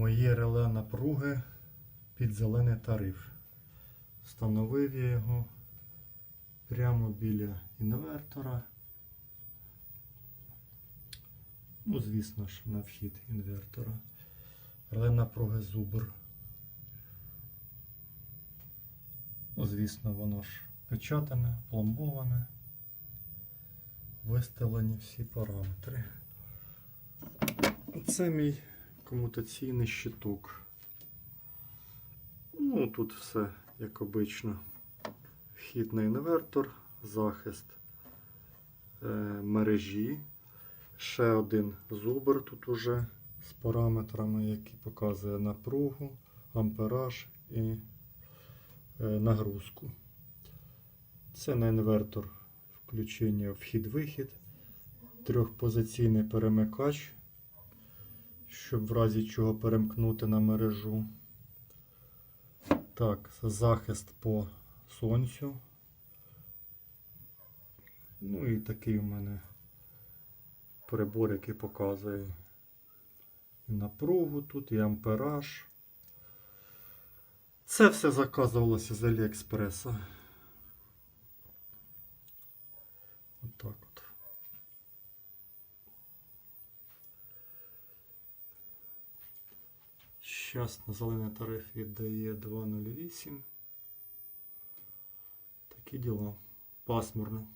Моє реле напруги під зелений тариф. Встановив я його прямо біля інвертора. Ну, звісно ж, на вхід інвертора. Реле напруги зубр. Ну, звісно, воно ж печатане, пломбоване. Виставлені всі параметри. Це мій комутаційний щиток. Ну, тут все як обично. Вхід на інвертор, захист е, мережі. Ще один зубр тут уже з параметрами, які показує напругу, ампераж і е, нагрузку. Це на інвертор включення вхід-вихід, трьохпозиційний перемикач, щоб в разі чого перемкнути на мережу. Так, захист по сонцю. Ну і такий у мене прибор, який показує і напругу тут, і ампераж. Це все заказувалося з Аліекспреса. Щас на зелений тариф віддає 2.08. Такі діла. Пасмурно.